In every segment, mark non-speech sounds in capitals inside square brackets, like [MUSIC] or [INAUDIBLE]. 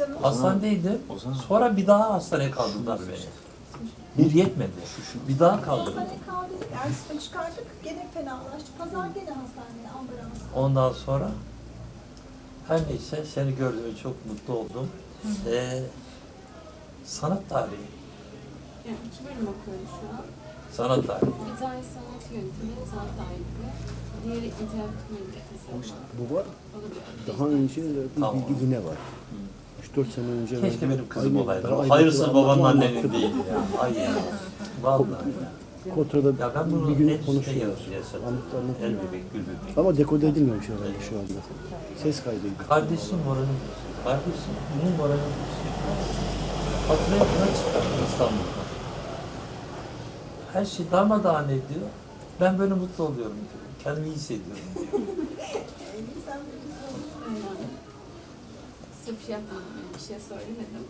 canım. Hastanedeydim. Sonra bir daha hastaneye kaldırdılar beni. Bir yetmedi. Bir daha kaldırdı. Hastaneye kaldırdık, Ersin'e çıkardık. Gene fenalaştı. Pazar gene hastaneye ambulans. Ondan sonra her neyse seni gördüğüme çok mutlu oldum. Ee, sanat tarihi. Yani iki bölüm okuyorum şu an. Sanat tarihi. Bir tanesi sanat yönetimi, sanat tarihi. Diğeri interaktif medya tasarımı. Bu var. Daha önce bir Tamam. bilgi yine var. 3-4 sene önce Keşke verdim. benim kızım olaydı. aynı Hayırsız babanın annenin değil ya. Ay ya. Vallahi ya. Kotra'da Ya ben bunu bir gün üstte konuşuyoruz. Anlat- bebek. Ama dekode edilmemiş herhalde şu anda. Ses kaydıydı. Kardeşim oranın, kardeşim bunun oranın Faturaya çıkarttı İstanbul'da. Her şey darmadağın ediyor. Ben böyle mutlu oluyorum diyor. Kendimi iyi hissediyorum diyor. [LAUGHS] Bilirsin. sırf şey yapmadım, yani bir şey söylemedim.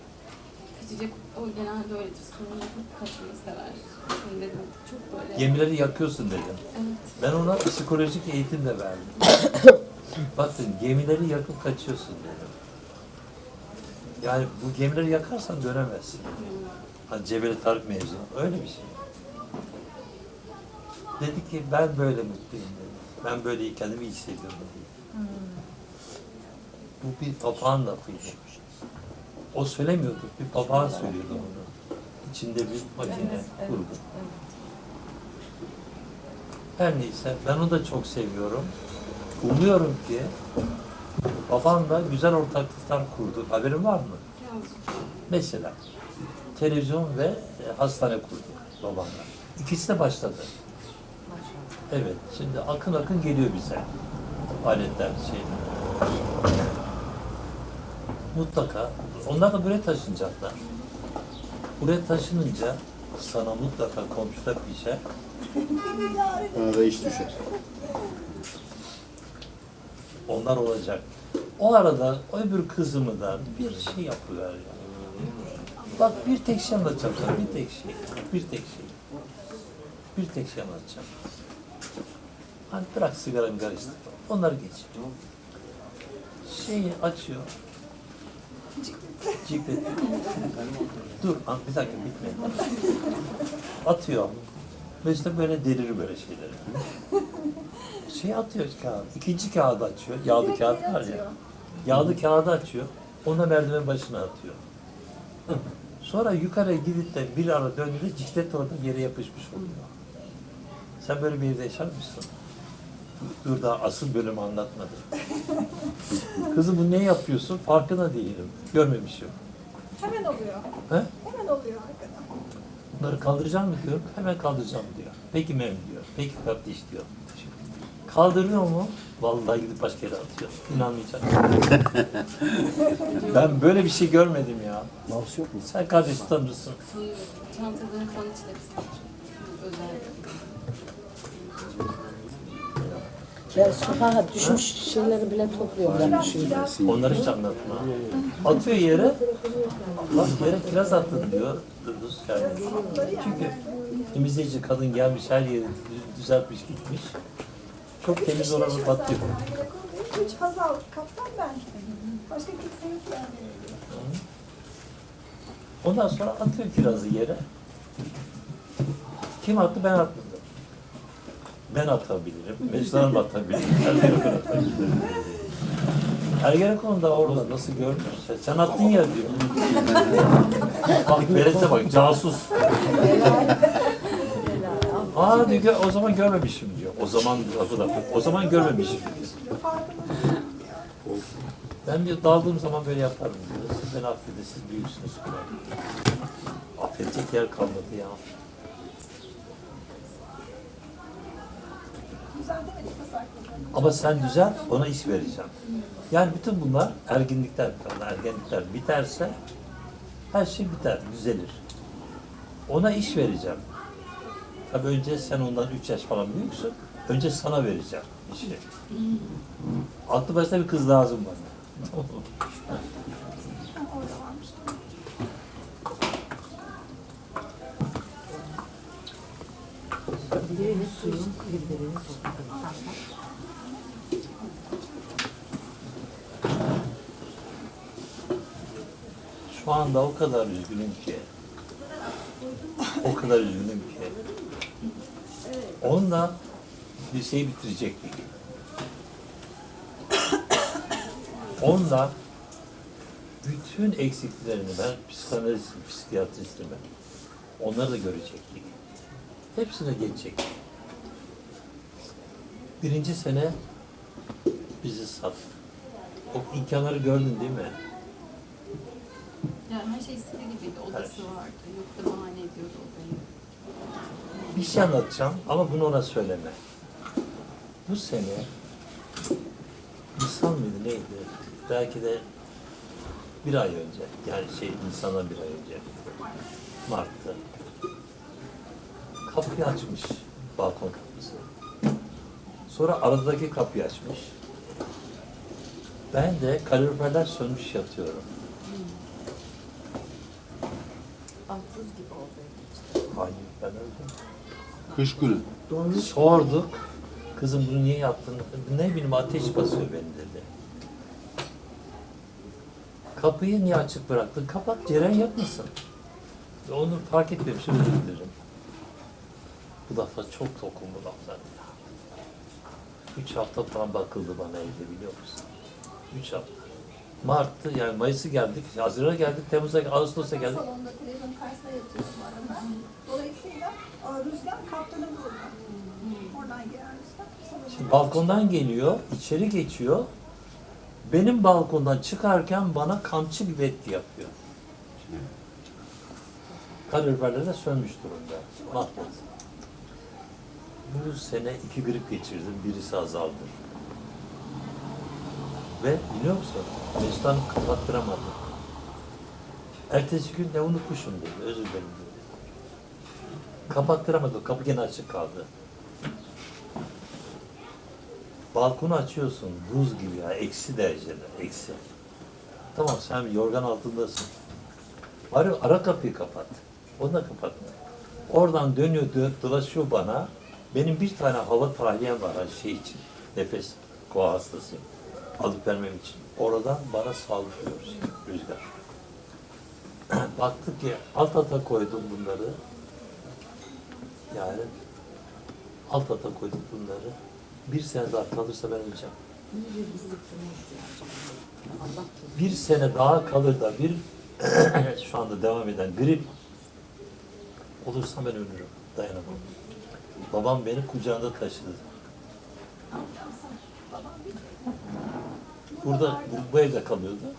Kaçacak, o genelde öyledir. Yapıp kaçmayı sever. Şimdi dedim çok böyle... Gemileri yakıyorsun dedim. Evet. Ben ona psikolojik eğitim de verdim. [COUGHS] Bakın gemileri yakıp kaçıyorsun dedim. Yani bu gemileri yakarsan dönemezsin. Hani Cebeli Tarık mevzu. Öyle bir şey. Dedi ki ben böyle mutluyum dedi. Ben böyle iyi kendimi iyi hissediyorum dedi. Bu bir papağan lafıydı. O söylemiyordu. Bir papağan söylüyordu onu. İçinde bir makine kurgu. Her neyse ben onu da çok seviyorum. Umuyorum ki babamla güzel ortaklıklar kurdu. Haberin var mı? Mesela televizyon ve e, hastane kurduk babamla. İkisi de başladı. Evet, şimdi akın akın geliyor bize. Aletler, şeyler. Mutlaka. Onlar da buraya taşınacaklar. Buraya taşınınca sana mutlaka komşuda pişer. Bana da iş düşer. Onlar olacak. O arada öbür kızımı da bir şey yapıver ya. Bak bir tek şey anlatacağım sana, bir tek şey. Bir tek şey. Bir tek şey anlatacağım. Hani bırak sigara migara işte. Onları geç. Şeyi açıyor. Ciklet. Dur, an- bir dakika bitmedi. Atıyor. İşte böyle delirir böyle şeyleri. Şey atıyor kağıt. İkinci kağıdı açıyor. Yağlı kağıt var ya. Yağlı kağıdı açıyor. Onu da merdiven başına atıyor. Sonra yukarıya gidip de bir ara döndüğünde ciklet orada yere yapışmış oluyor. Sen böyle bir evde yaşar mısın? Dur daha asıl bölümü anlatmadım. Kızım bu ne yapıyorsun? Farkında değilim. Görmemişim. Hemen oluyor. He? Hemen oluyor arkadan. Bunları kaldıracağım mı diyorum. Hemen kaldıracağım diyor. Peki mem diyor. Peki kardeş diyor. Kaldırıyor mu? Vallahi gidip başka yere atıyor. İnanmayacak. [LAUGHS] ben böyle bir şey görmedim ya. Mouse yok mu? Sen kardeş tanırsın. Şey, çantaların falan hepsi özel. Ben sokağa düşmüş şeyleri bile topluyorum ben şimdi. Onları hiç anlatma. Atıyor yere. Bak yere kiraz attı diyor. Durduz yani. Çünkü temizleyici kadın gelmiş her yeri dü- düzeltmiş gitmiş. Çok temiz olanı batıyor. Üç Hazal, kaptan ben. Başka kimse yok yani. Ondan sonra atıyor kirazı yere. Kim attı? Ben atmadım. Ben atabilirim. Mesut Hanım atabilir. Ergenekon atabilir. Ergenekon da orada nasıl görmüşse. Sen attın ya diyor. bak Beret'e bak casus. Aa diyor o zaman görmemişim diyor. O zaman lafı da o zaman görmemişim diyor. Ben diyor daldığım zaman böyle yaparım diyor. Siz beni affedin, siz büyüksünüz. Affedecek yer kalmadı ya. güzel demedik mi sakladım? Ama sen düzel, ona iş vereceğim. Yani bütün bunlar erginlikler, ergenlikler biterse her şey biter, düzelir. Ona iş vereceğim. Tabii önce sen ondan 3 yaş falan büyüksün. Önce sana vereceğim işi. Aklı başında bir kız lazım bana. Varmış. Suyun Şu anda o kadar üzgünüm ki. O kadar üzgünüm ki. Onunla liseyi bitirecektik. Onunla bütün eksiklerini ben psikanalistim, psikiyatristim ben. Onları da görecektik. Hepsine geçecektik. Birinci sene bizi sattı. O imkanları gördün değil mi? Yani her şey istediği gibiydi. Odası vardı. Yok da bahane ediyordu odayı. Bir şey anlatacağım ama bunu ona söyleme. Bu sene Nisan mıydı neydi? Belki de bir ay önce. Yani şey Nisan'dan bir ay önce. Mart'ta. Kapıyı açmış. Balkon kapısı. Sonra aradaki kapıyı açmış. Ben de kaloriferler sönmüş yatıyorum. Altız gibi oldu. işte. Hayır ben öldüm. Kış günü. Sorduk. Kızım bunu niye yaptın? Ne bileyim ateş basıyor beni dedi. Kapıyı niye açık bıraktın? Kapat Ceren yapmasın. Ve onu fark etmemişim özür dilerim. Bu defa çok tokum bu laflar ya. Üç hafta falan bakıldı bana evde biliyor musun? Üç hafta. Mart'tı yani Mayıs'ı geldik, Haziran'a geldik, Temmuz'a, Ağustos'a geldik. Salonda televizyon karşısında yatıyordum arada. Dolayısıyla o rüzgar kaptanı vurdu. Oradan gelen rüzgar. Şimdi balkondan geliyor, içeri geçiyor. Benim balkondan çıkarken bana kamçı gibi etki yapıyor. Kaloriferler de sönmüş durumda. Mahvoldu. Bu sene iki grip geçirdim, birisi azaldı. Ve biliyor musun? Mesut Hanım kapattıramadı. Ertesi gün ne unutmuşum dedi, özür dilerim dedi. Kapattıramadı, kapı gene açık kaldı. Balkonu açıyorsun, buz gibi ya, eksi dereceler, eksi. Tamam sen yorgan altındasın. Bari ara kapıyı kapat. Onu da kapatma. Oradan dönüyor, dö- dolaşıyor bana. Benim bir tane hava tahliyem var hani şey için. Nefes koa hastasıyım. Alıp vermem için. Oradan bana şey, rüzgar. [CLEARS THROAT] Baktık ki alt alta koydum bunları. Yani alt alta koyduk bunları. Bir sene daha kalırsa ben öleceğim. Bir sene daha kalır da bir [CLEARS THROAT] şu anda devam eden grip olursa ben ölürüm. Dayanamam. Babam beni kucağında taşıdı. Burada bu, bu evde kalıyordu.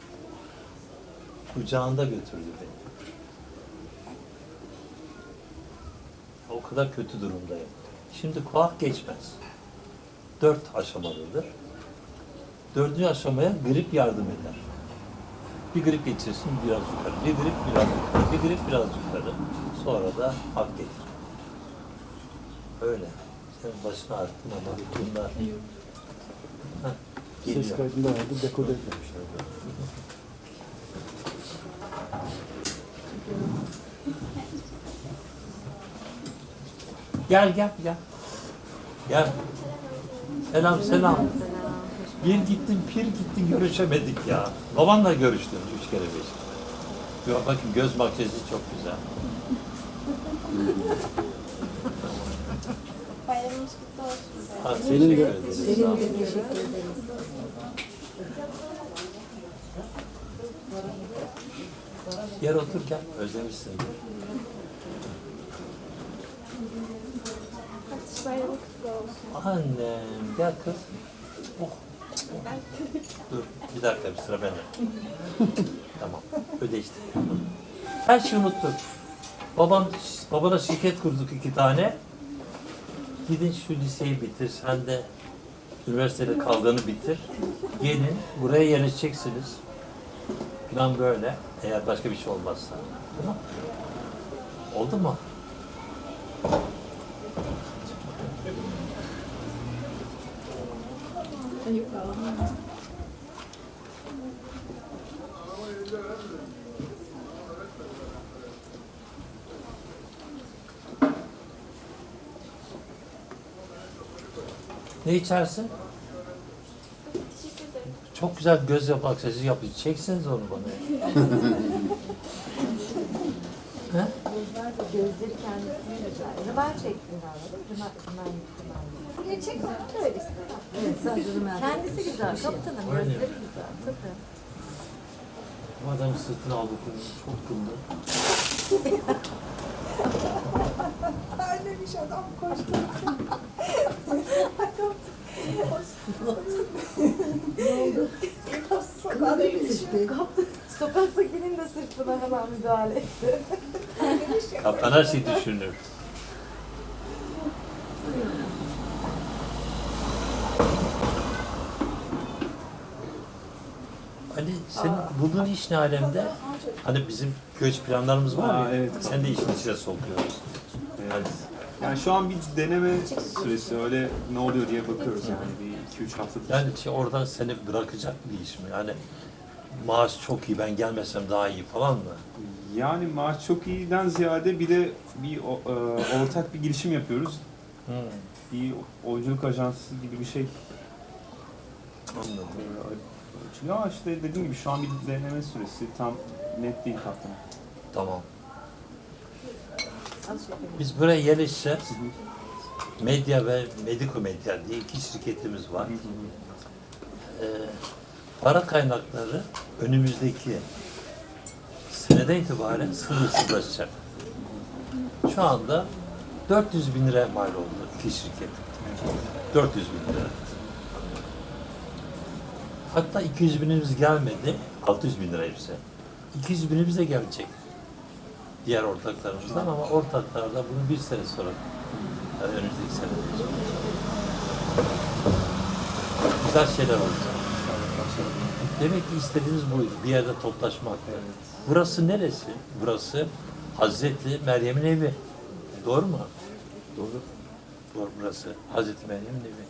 Kucağında götürdü beni. O kadar kötü durumdayım. Şimdi kuak geçmez. Dört aşamalıdır. Dördüncü aşamaya grip yardım eder. Bir grip geçirsin biraz yukarı, bir grip biraz yukarı, bir grip biraz yukarı. Sonra da hak getirir. Öyle. Senin başına arttın ama bunlar Heh, Ses geliyor. kaydında vardı, dekode etmemişler. Gel gel gel. Gel. Selam selam. Bir gittin pir gittin görüşemedik ya. Babanla görüştüm üç kere beş kere. Ya bakın göz makyajı çok güzel. Bayramımız kutlu olsun. Ha, Senin de- teşekkür ederiz. Yer otur gel. Özlemişsindir. Bayramı kutlu olsun. Annem gel kız. Oh. Dur bir dakika bir sıra bende. [LAUGHS] tamam ödeştik. Her şeyi unuttuk. Babam, babana şirket kurduk iki tane. Gidin şu liseyi bitir, sen de üniversitede kavganı bitir. Gelin, buraya yerleşeceksiniz. Plan böyle, eğer başka bir şey olmazsa. Tamam Oldu mu? Ne içersin? Çok güzel göz yapak sesi yapıyor. Çekseniz onu bana. [LAUGHS] Gözler de gözleri kendisini güzel. Ben çektim galiba. Rümen Ne çek onu da öyle istemem. Kendisi güzel. Şey. Kaptanım Aynen. gözleri güzel. Tabii. Bu adamın sırtını aldı. Çok kıldı. [LAUGHS] Terlemiş şey, adam koştu. [LAUGHS] adam o ne oldu? Sokağa düştü. Sokaktakinin de sırtına hemen müdahale etti. Kaptan her şeyi düşünür. Ali senin bulduğun iş ne alemde? Hani bizim göç planlarımız var ya. Aa, evet. Sen de işin içine sokuyoruz. Yani Yani şu an bir deneme süresi öyle ne oluyor diye bakıyoruz yani bir 2-3 haftadır. yani şey oradan seni bırakacak bir iş mi? Yani maaş çok iyi ben gelmesem daha iyi falan mı? Yani maaş çok iyiden ziyade bir de bir o- e, ortak bir girişim yapıyoruz. Hı, Bir oyunculuk ajansı gibi bir şey. anladım. e, Ya işte dediğim gibi şu an bir deneme süresi tam net değil kaptanım. Tamam. Biz buraya yerleşeceğiz. Medya ve Mediko Medya diye iki şirketimiz var. Ee, para kaynakları önümüzdeki seneden itibaren sınırsızlaşacak. Şu anda 400 bin lira mal oldu iki şirket. 400 bin lira. Hatta 200 binimiz gelmedi. 600 bin lira hepsi. 200 binimiz de gelecek. Diğer ortaklarımızdan ama ortaklar da bunu bir sene sonra yani önümüzdeki sene güzel şeyler olacak. Demek ki istediğimiz buydu. Bir yerde toplaşmak. Burası neresi? Burası Hazreti Meryem'in evi. Doğru mu? Doğru. Doğru burası. Hazreti Meryem'in evi.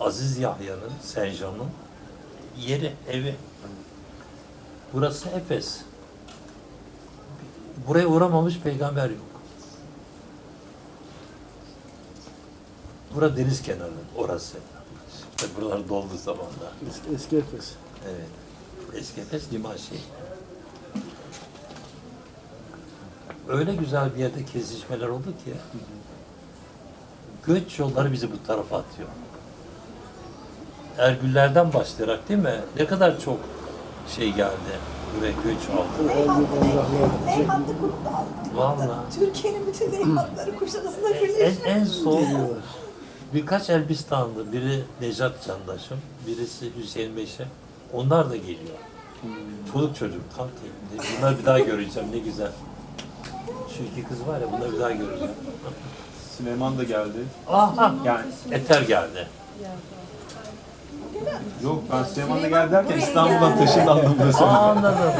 Aziz Yahya'nın, Sencan'ın yeri, evi. Burası Efes. Buraya uğramamış peygamber yok. Bura deniz kenarı, orası. İşte buralar doldu zamanda. Eski, eski Efes. Evet. Eski Efes liman şehri. Öyle güzel bir yerde kesişmeler oldu ki göç yolları bizi bu tarafa atıyor. Ergüllerden başlayarak değil mi? Ne kadar çok şey geldi buraya göç aldı. Vallahi. Türkiye'nin bütün Leyhatları [CLEARS THROAT] Kuşadası'nda En, birleşti. en son birkaç Elbistanlı, biri Necat Candaş'ım, birisi Hüseyin Beşe. Onlar da geliyor. Çoluk çocuk tam teklinde. Bunları bir daha göreceğim ne güzel. Şu iki kız var ya bunları bir daha göreceğim. Süleyman da geldi. Aha! Yani Eter geldi. yok ben Süleyman da geldi derken İstanbul'dan taşındı anlamında söyledim. anladım.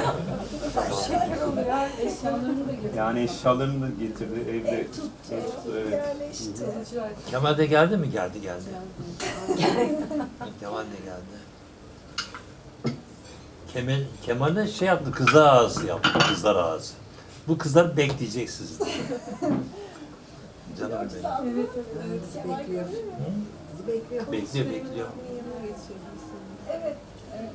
Yani eşyalarını da getirdi evde. Ev tuttu, Ev tuttu, evet. Kemal de geldi mi? Geldi geldi. [LAUGHS] Kemal de geldi. Kemal, Kemal de şey yaptı, kızlar ağası yaptı, kızlar ağası. Bu kızlar bekleyecek sizi. Canım benim. Bekliyor. Bekliyor. Bekliyor, bekliyor. Evet. evet.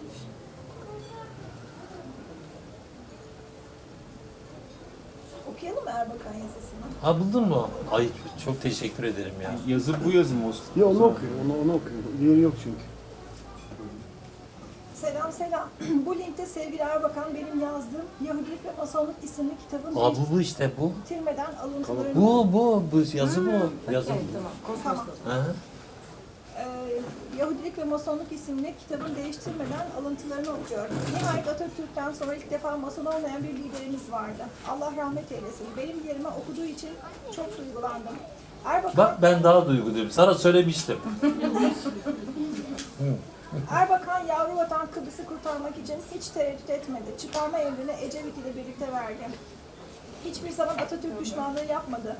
Okuyalım mı Erbakan yazısını? Ha buldun mu? Ay çok teşekkür ederim ya. Yazı bu yazı mı olsun? Ya onu okuyor, onu, onu okuyor. Diğeri yok çünkü. Selam selam. [CLEARS THROAT] Bu linkte sevgili Erbakan benim yazdığım Yahudilik ve Masonluk isimli kitabın Aa bu bu işte bu. bitirmeden alıntılarını... Bu bu bu yazı bu. Yazı Evet, bu. tamam. Tamam. Hı hı. Yahudilik ve Masonluk isimli kitabın değiştirmeden alıntılarını okuyorum. Nihayet Atatürk'ten sonra ilk defa Mason olmayan bir liderimiz vardı. Allah rahmet eylesin. Benim yerime okuduğu için çok duygulandım. Erbakan, Bak ben daha duyguluyum. Sana söylemiştim. [LAUGHS] Erbakan yavru vatan Kıbrıs'ı kurtarmak için hiç tereddüt etmedi. Çıkarma emrini Ecevit ile birlikte verdi. Hiçbir zaman Atatürk düşmanlığı yapmadı.